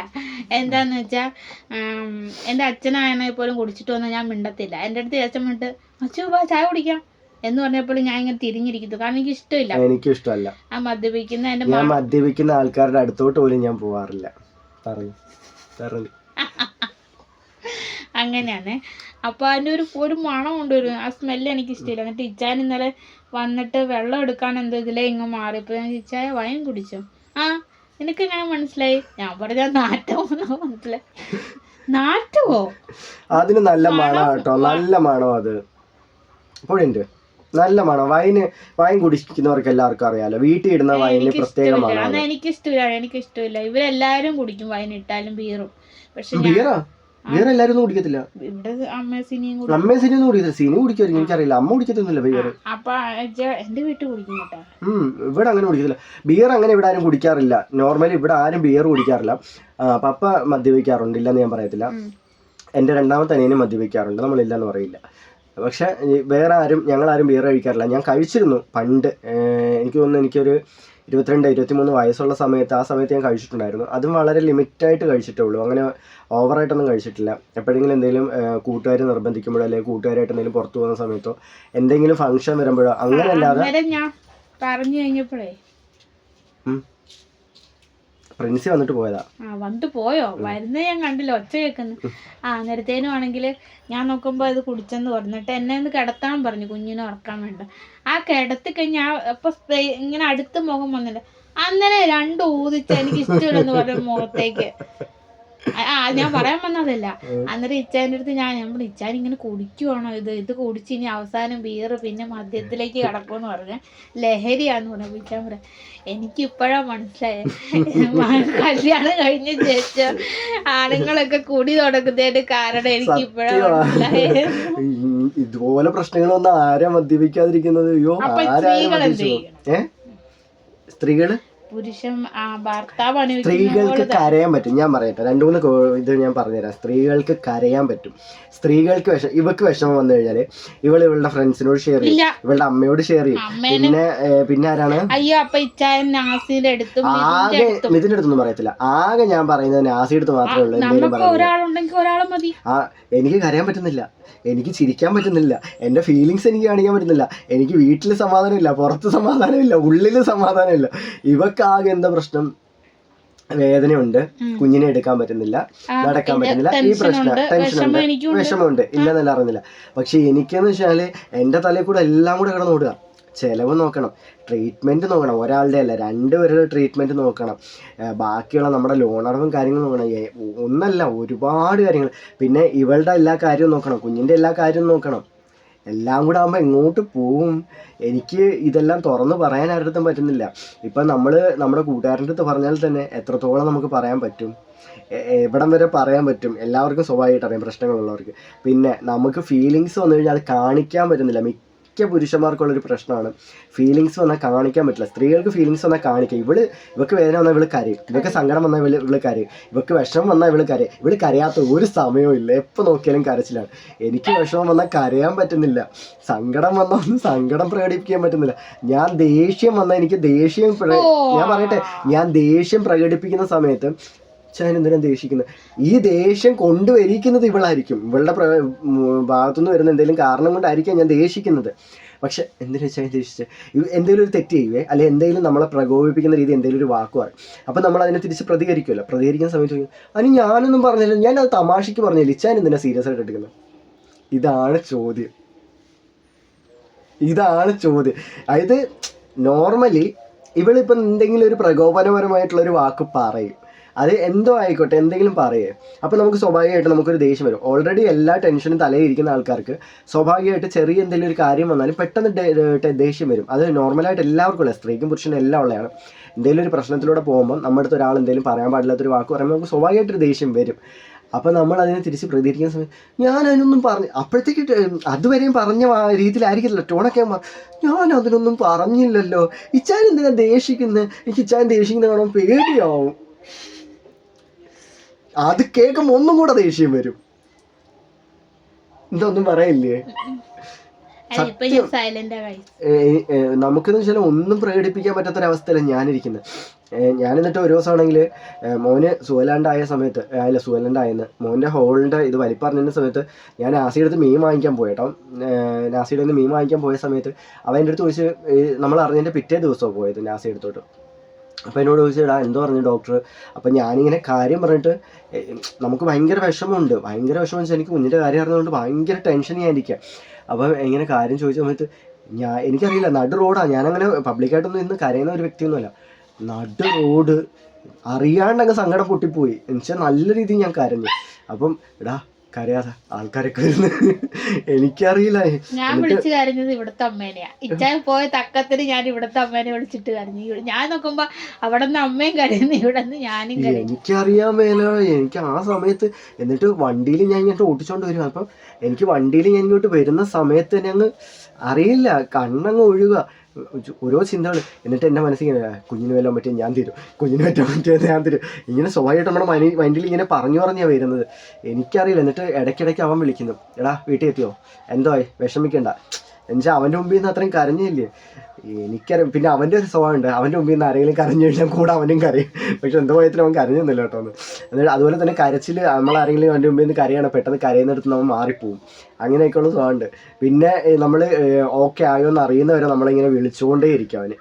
എന്താന്ന് വെച്ചാ ഉം, എന്റെ അച്ഛനാണെങ്കിൽ പോലും കുടിച്ചിട്ട് വന്നാൽ ഞാൻ മിണ്ടത്തില്ല. എന്റെ അടുത്ത് ചേച്ചൻ മിണ്ട് അച്ഛൻ വാ ചായ കുടിക്കാം. എന്ന് പറഞ്ഞപ്പോഴും ഞാൻ ഇങ്ങനെ തിരിഞ്ഞിരിക്കുന്നു. കാരണം എനിക്ക് ഇഷ്ടമില്ല. എനിക്ക് ഇഷ്ടമല്ല ആ മദ്യപിക്കുന്ന എന്റെ ഞാൻ മദ്യപിക്കുന്ന ആൾക്കാരുടെ അടുത്തോട്ട് പോലും ഞാൻ പോവാറില്ല. പറഞ്ഞു പറഞ്ഞു അങ്ങനെയാണ്. അപ്പോൾ അതിന്റെ ഒരു ഒരു മണം കൊണ്ടുവരും ആ സ്മെല്ല് എനിക്ക് ഇഷ്ടമില്ല എന്നിട്ട് ഇച്ചാൻ ഇന്നലെ വന്നിട്ട് വെള്ളം എടുക്കാൻ എന്തോ ഇതിലേ ഇങ്ങ് മാറി. ഞാൻ ഇച്ചായ വയം കുടിച്ചു? ആ നിനക്ക് എങ്ങനെ മനസ്സിലായി? ഞാൻ പറഞ്ഞ നാറ്റമോ മനസ്സിലായി. നാറ്റമോ? അതിന് നല്ല മണം കേട്ടോ. നല്ല മണം അത്. ഇപ്പോഴുണ്ട്. നല്ല മണം. വൈന് വൈൻ കുടിക്കുന്നവർക്ക് എല്ലാവർക്കും അറിയാലോ. വീട്ടിൽ ഇടുന്ന വൈന് പ്രത്യേകമാണ് പ്രത്യേക മണം എനിക്ക് ഇഷ്ടമില്ല എനിക്ക് ഇഷ്ടമില്ല ഇവരെല്ലാരും കുടിക്കും വൈൻ ഇട്ടാലും ബീറും. പക്ഷെ ഞാൻ ബീറാ ബീർ എല്ലാരും ഒന്നും കുടിക്കത്തില്ല. ഇവിടെ അമ്മ സിനിയും കൂടി അമ്മയും സിനി ഒന്നും കുടിക്കത്തില്ല. സിനി കുടിക്കുമായിരിക്കും എനിക്കറിയില്ല. അമ്മ കുടിക്കത്തൊന്നുമില്ല ബിയർ അപ്പൊ ഇജ്ജ് എന്റെ വീട്ടിൽ കുടിക്കും കേട്ടോ. ഉം, ഇവിടെ അങ്ങനെ കുടിക്കത്തില്ല. ബിയർ അങ്ങനെ ഇവിടെ ആരും കുടിക്കാറില്ല. നോർമലി ഇവിടെ ആരും ബിയർ കുടിക്കാറില്ല. പപ്പ മദ്യപിക്കാറുണ്ട് ഇല്ലെന്ന് ഞാൻ പറയത്തില്ല. എന്റെ എന്റെ രണ്ടാമത്തെ അനിയനും മദ്യപിക്കാറുണ്ട്. നമ്മളില്ലെന്ന് പറയില്ല. പക്ഷെ വേറെ ആരും ഞങ്ങളാരും ബിയർ കഴിക്കാറില്ല. ഞാൻ കഴിച്ചിരുന്നു പണ്ട്. എനിക്ക് തോന്നുന്നു എനിക്കൊരു ഇരുപത്തിരണ്ട് ഇരുപത്തിമൂന്ന് വയസ്സുള്ള സമയത്ത് ആ സമയത്ത് ഞാൻ കഴിച്ചിട്ടുണ്ടായിരുന്നു. അതും വളരെ ലിമിറ്റായിട്ട് കഴിച്ചിട്ടേ ഉള്ളൂ അങ്ങനെ ഓവറായിട്ടൊന്നും കഴിച്ചിട്ടില്ല. എപ്പോഴെങ്കിലും എന്തെങ്കിലും കൂട്ടുകാർ നിർബന്ധിക്കുമ്പോഴോ അല്ലെങ്കിൽ കൂട്ടുകാരായിട്ട് എന്തെങ്കിലും പുറത്തു പോകുന്ന സമയത്തോ എന്തെങ്കിലും ഫംഗ്ഷൻ വരുമ്പോഴോ അങ്ങനെ അല്ലാതെ ഞാൻ പറഞ്ഞു കഴിഞ്ഞപ്പോഴേ പ്രിൻസി വന്നിട്ട് പോയതാ. ആ വന്നിട്ട് പോയോ? വരുന്നത് ഞാൻ കണ്ടില്ല ഒച്ച കേൾക്കുന്നു ആ നേരത്തേനും ആണെങ്കിൽ ഞാൻ നോക്കുമ്പോൾ ഇത് കുടിച്ചെന്ന് പറഞ്ഞിട്ട് എന്നെ ഒന്ന് കിടത്താൻ പറഞ്ഞു കുഞ്ഞിനെ ഉറക്കാൻ വേണ്ട ആ കിടത്തി കഴിഞ്ഞാൽ അപ്പൊ ഇങ്ങനെ അടുത്ത് മുഖം വന്നില്ല. അങ്ങനെ രണ്ട് ഊതിച്ച എനിക്ക് ഇഷ്ടമില്ലെന്ന് പറഞ്ഞ മുഖത്തേക്ക്. ആ ഞാൻ പറയാൻ വന്നതല്ല. അന്നേരം ഇച്ചാന്റെ അടുത്ത് ഞാൻ നമ്മൾ ഇച്ചാൻ ഇങ്ങനെ കുടിക്കുവാണോ ഇത്? ഇത് കുടിച്ച് ഇനി അവസാനം ബീറ് പിന്നെ മദ്യത്തിലേക്ക് കിടക്കുമെന്ന് പറഞ്ഞ ലഹരിയാന്ന് പറഞ്ഞു ഇച്ചാൻ പറയാം എനിക്ക് ഇപ്പോഴാ മനസ്സിലായ. കല്യാണം കഴിഞ്ഞ ശേഷം ആണുങ്ങളൊക്കെ കുടി തുടങ്ങുന്നതിന്റെ കാരണം എനിക്ക് ഇപ്പോഴാ. മനസ്സിലായത് ഇതുപോലെ പ്രശ്നങ്ങളൊന്നും ആരാ മദ്യപിക്കാതിരിക്കുന്നത്? അയ്യോ മദ്യപിച്ചു സ്ത്രീകൾ? പുരുഷൻ സ്ത്രീകൾക്ക് കരയാൻ പറ്റും. ഞാൻ പറയട്ടെ രണ്ടു മൂന്ന് ഇത് ഞാൻ പറഞ്ഞുതരാം. സ്ത്രീകൾക്ക് കരയാൻ പറ്റും. സ്ത്രീകൾക്ക് വിഷമം ഇവക്ക് വിഷമം വന്നു കഴിഞ്ഞാൽ ഇവൾ ഇവളുടെ ഫ്രണ്ട്സിനോട് ഷെയർ ചെയ്യും. ഇവളുടെ അമ്മയോട് ഷെയർ ചെയ്യും. പിന്നെ പിന്നെ ആരാണ്? അയ്യോ അപ്പൊ ഇച്ചായൻ നാസിന്റെ അടുത്തും ഇതിന്റെ ആകെ മിഥുന്റെ അടുത്തൊന്നും പറയത്തില്ല. ആകെ ഞാൻ പറയുന്നത് നാസിയുടെ അടുത്ത് മാത്രമേ ഉള്ളൂ എന്തെങ്കിലും മതി. ആ എനിക്ക് കരയാൻ പറ്റുന്നില്ല. എനിക്ക് ചിരിക്കാൻ പറ്റുന്നില്ല. എന്റെ ഫീലിങ്സ് എനിക്ക് കാണിക്കാൻ പറ്റുന്നില്ല. എനിക്ക് വീട്ടിൽ സമാധാനമില്ല പുറത്ത് സമാധാനമില്ല ഉള്ളിൽ സമാധാനമില്ല. ഇവക്കാകെ എന്താ പ്രശ്നം? വേദനയുണ്ട്. കുഞ്ഞിനെ എടുക്കാൻ പറ്റുന്നില്ല. നടക്കാൻ പറ്റുന്നില്ല. ഈ പ്രശ്നം ടെൻഷനുണ്ട്. വിഷമമുണ്ട്. ഇല്ലെന്നല്ല അറിയുന്നില്ല. പക്ഷെ എനിക്കെന്ന് വെച്ചാൽ എന്റെ തലയിൽ കൂടെ എല്ലാം കൂടെ കിടന്ന് ഓടുക. ചെലവ് നോക്കണം. ട്രീറ്റ്മെന്റ് നോക്കണം. ഒരാളുടെ അല്ല രണ്ടുപേരുടെ ട്രീറ്റ്മെന്റ് നോക്കണം. ബാക്കിയുള്ള നമ്മുടെ ലോൺ അടവും കാര്യങ്ങളും നോക്കണം. ഒന്നല്ല ഒരുപാട് കാര്യങ്ങൾ. പിന്നെ ഇവളുടെ എല്ലാ കാര്യവും നോക്കണം. കുഞ്ഞിന്റെ എല്ലാ കാര്യവും നോക്കണം. എല്ലാം കൂടെ ആകുമ്പോൾ എങ്ങോട്ട് പോവും എനിക്ക് ഇതെല്ലാം തുറന്ന് പറയാൻ ആരുടെ പറ്റുന്നില്ല. ഇപ്പം നമ്മൾ നമ്മുടെ കൂട്ടുകാരുടെ അടുത്ത് പറഞ്ഞാൽ തന്നെ എത്രത്തോളം നമുക്ക് പറയാൻ പറ്റും? എവിടം വരെ പറയാൻ പറ്റും? എല്ലാവർക്കും സ്വാഭാവികമായിട്ട് അറിയാം പ്രശ്നങ്ങളുള്ളവർക്ക്. പിന്നെ നമുക്ക് ഫീലിങ്സ് വന്നു കഴിഞ്ഞാൽ അത് കാണിക്കാൻ പറ്റുന്നില്ല. പുരുഷന്മാർക്കുള്ളൊരു പ്രശ്നമാണ്. ഫീലിങ്സ് വന്നാൽ കാണിക്കാൻ പറ്റില്ല. സ്ത്രീകൾക്ക് ഫീലിങ്സ് വന്നാൽ കാണിക്കുക ഇവൾ ഇവക്ക് വേദന വന്നാൽ ഇവൾ കരയും. ഇവക്ക് സങ്കടം വന്നാൽ ഇവൾ ഇവൾ കരയും. ഇവക്ക് വിഷമം വന്നാൽ ഇവൾ കരയും. ഇവൾ കരയാത്ത ഒരു സമയവും ഇല്ല. എപ്പോൾ നോക്കിയാലും കരച്ചിലാണ്. എനിക്ക് വിഷമം വന്നാൽ കരയാൻ പറ്റുന്നില്ല. സങ്കടം വന്നാൽ ഒന്നും സങ്കടം പ്രകടിപ്പിക്കാൻ പറ്റുന്നില്ല. ഞാൻ ദേഷ്യം വന്നാൽ എനിക്ക് ദേഷ്യം ഞാൻ പറയട്ടെ. ഞാൻ ദേഷ്യം പ്രകടിപ്പിക്കുന്ന സമയത്ത് ഞാൻ എന്തിനാ ദേഷിക്കുന്നത്? ഈ ദേഷ്യം കൊണ്ടുവരിക്കുന്നത് ഇവളായിരിക്കും. ഇവളുടെ ഭാഗത്തുനിന്ന് വരുന്ന എന്തെങ്കിലും കാരണം കൊണ്ടായിരിക്കാം ഞാൻ ദേഷിക്കുന്നത്. പക്ഷെ എന്തിനാ വെച്ചാൽ ദേഷിച്ച്? എന്തെങ്കിലും ഒരു തെറ്റ് ചെയ്യുവേ? അല്ലെങ്കിൽ എന്തെങ്കിലും നമ്മളെ പ്രകോപിപ്പിക്കുന്ന രീതി എന്തെങ്കിലും ഒരു വാക്ക് പറയും അപ്പം നമ്മൾ അതിനെ തിരിച്ച് പ്രതികരിക്കുമല്ലോ പ്രതികരിക്കുന്ന സമയത്ത് അതിന് ഞാനൊന്നും പറഞ്ഞില്ല. ഞാൻ അത് തമാശയ്ക്ക് പറഞ്ഞില്ല. ഇച്ചാൻ എന്തിനാ സീരിയസ് ആയിട്ട് എടുക്കുന്നത്? ഇതാണ് ചോദ്യം. ഇതാണ് ചോദ്യം. അതായത് നോർമലി ഇവളിപ്പം എന്തെങ്കിലും ഒരു പ്രകോപനപരമായിട്ടുള്ള ഒരു വാക്ക് പറയും. അത് എന്തോ ആയിക്കോട്ടെ എന്തെങ്കിലും പറയേ. അപ്പോൾ നമുക്ക് സ്വാഭാവികമായിട്ട് നമുക്കൊരു ദേഷ്യം വരും. ഓൾറെഡി എല്ലാ ടെൻഷനും തലയിൽ ഇരിക്കുന്ന ആൾക്കാർക്ക് സ്വാഭാവികമായിട്ട് ചെറിയ എന്തെങ്കിലും ഒരു കാര്യം വന്നാലും പെട്ടെന്ന് ദേഷ്യം വരും. അത് നോർമലായിട്ട് എല്ലാവർക്കും ഉള്ള സ്ത്രീക്കും പുരുഷനും എല്ലാം ഉള്ളതാണ്. എന്തെങ്കിലും ഒരു പ്രശ്നത്തിലൂടെ പോകുമ്പോൾ നമ്മുടെ അടുത്ത് ഒരാൾ എന്തെങ്കിലും പറയാൻ പാടില്ലാത്തൊരു വാക്ക് പറയുമ്പോൾ നമുക്ക് സ്വാഭാവികമായിട്ടൊരു ദേഷ്യം വരും. അപ്പോൾ നമ്മൾ അതിനെ തിരിച്ച് പ്രതികരിക്കുന്ന സമയത്ത് ഞാൻ അതിനൊന്നും പറഞ്ഞു അപ്പോഴത്തേക്ക് അതുവരെയും പറഞ്ഞ രീതിയിലായിരിക്കില്ല ടോണൊക്കെ ഞാൻ അതിനൊന്നും പറഞ്ഞില്ലല്ലോ. ഇച്ചാൻ എന്തിനാ ദേഷിക്കുന്നത് എനിക്ക് ഇച്ചാൻ ദേഷിക്കുന്ന കാണാൻ പേടിയാവും. അത് കേൾക്കുമ്പോൾ ഒന്നും കൂടെ ദേഷ്യം വരും. എന്തൊന്നും പറയില്ലേ? ആയി ഏ, നമുക്കെന്ന് വെച്ചാൽ ഒന്നും പ്രകടിപ്പിക്കാൻ പറ്റാത്തൊരവസ്ഥയിലാണ് ഞാനിരിക്കുന്നത് ഞാൻ എന്നിട്ട് ഒരു ദിവസമാണെങ്കിൽ മോന് സുഖലാണ്ടായ സമയത്ത് അല്ല അല്ല ആയെന്ന് മോന്റെ ഹോളിന്റെ ഇത് വലിപ്പറിഞ്ഞ സമയത്ത് ഞാൻ നാസിയുടെ അടുത്ത് മീൻ വാങ്ങിക്കാൻ പോയട്ടോ നാസിയുടെ അടുത്ത് മീൻ വാങ്ങിക്കാൻ പോയ സമയത്ത് അവന്റെ അടുത്ത് ചോദിച്ച് നമ്മൾ അറിഞ്ഞതിന്റെ പിറ്റേ ദിവസമാണ് പോയത് നാസി എടുത്തോട്ട് അപ്പോൾ എന്നോട് ചോദിച്ചടാ എന്തോ പറഞ്ഞു ഡോക്ടർ അപ്പം ഞാനിങ്ങനെ കാര്യം പറഞ്ഞിട്ട് നമുക്ക് ഭയങ്കര വിഷമമുണ്ട്. ഭയങ്കര വിഷമം വെച്ചാൽ എനിക്ക് കുഞ്ഞിന്റെ കാര്യം അറിഞ്ഞതുകൊണ്ട് ഭയങ്കര ടെൻഷൻ ഞാൻ ഇരിക്കുക അപ്പം ഇങ്ങനെ കാര്യം ചോദിച്ച സമയത്ത് ഞാൻ എനിക്കറിയില്ല നടു റോഡാണ് ഞാനങ്ങനെ പബ്ലിക്കായിട്ടൊന്നും ഇന്ന് കരയുന്ന ഒരു വ്യക്തിയൊന്നുമല്ല. നടു റോഡ് അറിയാണ്ടങ്ങ് സങ്കടം പൊട്ടിപ്പോയി. എന്നുവെച്ചാൽ നല്ല രീതിയിൽ ഞാൻ കരഞ്ഞു. അപ്പം എടാ കരയാതെ. ആൾക്കാരൊക്കെ വരുന്നു എനിക്കറിയില്ല. ഞാൻ വിളിച്ചു കരഞ്ഞത് ഇവിടുത്തെ അമ്മേനെയാ. ഇച്ചാൻ പോയ തക്കത്തിന് ഞാൻ ഇവിടുത്തെ അമ്മേനെ വിളിച്ചിട്ട് കരഞ്ഞു. ഞാൻ നോക്കുമ്പോ അവിടെ നിന്ന് അമ്മയും കരയുന്നു ഇവിടെ നിന്ന് ഞാനും കരയുന്നു. എനിക്കറിയാൻ മേലോ. എനിക്ക് ആ സമയത്ത് എന്നിട്ട് വണ്ടിയിൽ ഞാൻ ഇങ്ങോട്ട് ഓടിച്ചോണ്ട് വരും. അപ്പം എനിക്ക് വണ്ടിയിൽ ഞാൻ ഇങ്ങോട്ട് വരുന്ന സമയത്ത് തന്നെ അങ്ങ് അറിയില്ല. കണ്ണങ്ങ് ഒഴുകുക ഓരോ ചിന്തകൾ എന്നിട്ട് എന്റെ മനസ്സിൽ ഇങ്ങനെ കുഞ്ഞിന് വല്ലതും പറ്റിയ ഞാൻ തരും. കുഞ്ഞിന് പറ്റാൻ പറ്റിയത് ഞാൻ തരും. ഇങ്ങനെ സ്വഭാവമായിട്ട് നമ്മുടെ മൈ മൈൻഡിൽ ഇങ്ങനെ പറഞ്ഞു പറഞ്ഞാണ് വരുന്നത്. എനിക്കറിയില്ല. എന്നിട്ട് ഇടയ്ക്കിടയ്ക്ക് അവൻ വിളിക്കുന്നു. എടാ വീട്ടിൽ എത്തിയോ എന്തോ ആയി? വിഷമിക്കണ്ട. എന്നുവെച്ചാൽ അവന്റെ മുമ്പിൽ നിന്ന് അത്രയും കരഞ്ഞില്ലേ? എനിക്കറിയാം. പിന്നെ അവന്റെ ഒരു സ്വഭാവം ഉണ്ട് അവന്റെ മുമ്പിൽ നിന്ന് ആരെങ്കിലും കരഞ്ഞു കഴിഞ്ഞാൽ കൂടെ അവനും കരയും. പക്ഷെ എന്തോ ഭയത്തിൽ അവൻ കരഞ്ഞൊന്നുമില്ല കേട്ടോ എന്നിട്ട് അതുപോലെ തന്നെ കരച്ചിൽ നമ്മൾ ആരെങ്കിലും അവന്റെ മുമ്പിൽ നിന്ന് കരയാണ്. പെട്ടെന്ന് കരയുന്നിടത്ത് നമ്മൾ മാറിപ്പോവും. അങ്ങനെയൊക്കെയുള്ള സ്വഭാവമുണ്ട്. പിന്നെ നമ്മൾ ഓക്കെ ആയോ എന്ന് അറിയുന്നവരെ നമ്മളിങ്ങനെ വിളിച്ചുകൊണ്ടേ ഇരിക്കും അവന്.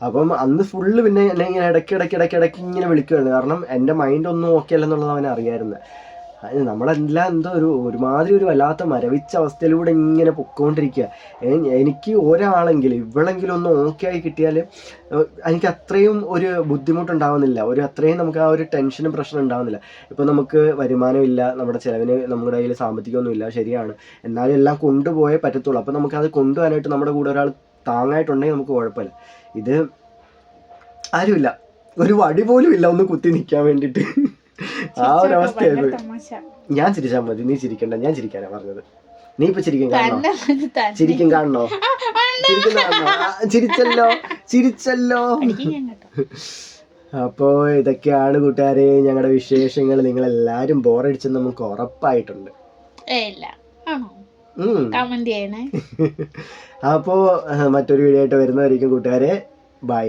അപ്പം അന്ന് ഫുള്ള് പിന്നെ എന്നെ ഇങ്ങനെ ഇടയ്ക്ക് ഇടയ്ക്ക് ഇടയ്ക്ക് ഇടയ്ക്ക് ഇങ്ങനെ വിളിക്കുമായിരുന്നു കാരണം എന്റെ മൈൻഡ് ഒന്നും ഓക്കെ അല്ലെന്നുള്ളത് അവനെ അറിയായിരുന്നു അത് നമ്മളെല്ലാം എന്തോ ഒരു ഒരുമാതിരി ഒരു വല്ലാത്ത മരവിച്ച അവസ്ഥയിലൂടെ ഇങ്ങനെ പൊക്കോണ്ടിരിക്കുക. എനിക്ക് ഒരാളെങ്കിലും ഇവളെങ്കിലും ഒന്ന് ഓക്കെ ആയി കിട്ടിയാൽ എനിക്ക് അത്രയും ഒരു ബുദ്ധിമുട്ടുണ്ടാവുന്നില്ല. ഒരു അത്രയും നമുക്ക് ആ ഒരു ടെൻഷനും പ്രശ്നം ഉണ്ടാവുന്നില്ല. ഇപ്പം നമുക്ക് വരുമാനമില്ല നമ്മുടെ ചിലവിന് നമ്മുടെ കയ്യിൽ സാമ്പത്തികമൊന്നുമില്ല ശരിയാണ്. എന്നാലും എല്ലാം കൊണ്ടുപോയേ പറ്റത്തുള്ളൂ. അപ്പം നമുക്കത് കൊണ്ടുപോകാനായിട്ട് നമ്മുടെ കൂടെ ഒരാൾ താങ്ങായിട്ടുണ്ടെങ്കിൽ നമുക്ക് കുഴപ്പമില്ല. ഇത് ആരുമില്ല. ഒരു വടി പോലും ഇല്ല ഒന്ന് കുത്തി നിൽക്കാൻ വേണ്ടിയിട്ട്. ആ ഒരു അവസ്ഥയായിരുന്നു ഞാൻ ചിരിച്ചാൽ മതി നീ ചിരിക്കണ്ട ഞാൻ ചിരിക്കാനാ പറഞ്ഞത്. നീ ഇപ്പൊ ചിരിക്കും കാണണോ? ചിരിക്കും കാണണോ? ചിരിച്ചല്ലോ ചിരിച്ചല്ലോ. അപ്പോ അപ്പോൾ ഇതൊക്കെയാണ് കൂട്ടുകാരെ ഞങ്ങളുടെ വിശേഷങ്ങൾ. നിങ്ങൾ എല്ലാരും ബോറടിച്ചെന്ന് നമുക്ക് ഉറപ്പായിട്ടുണ്ട്. അപ്പോ മറ്റൊരു വീഡിയോ ആയിട്ട് വരുന്നതായിരിക്കും കൂട്ടുകാരെ ബൈ.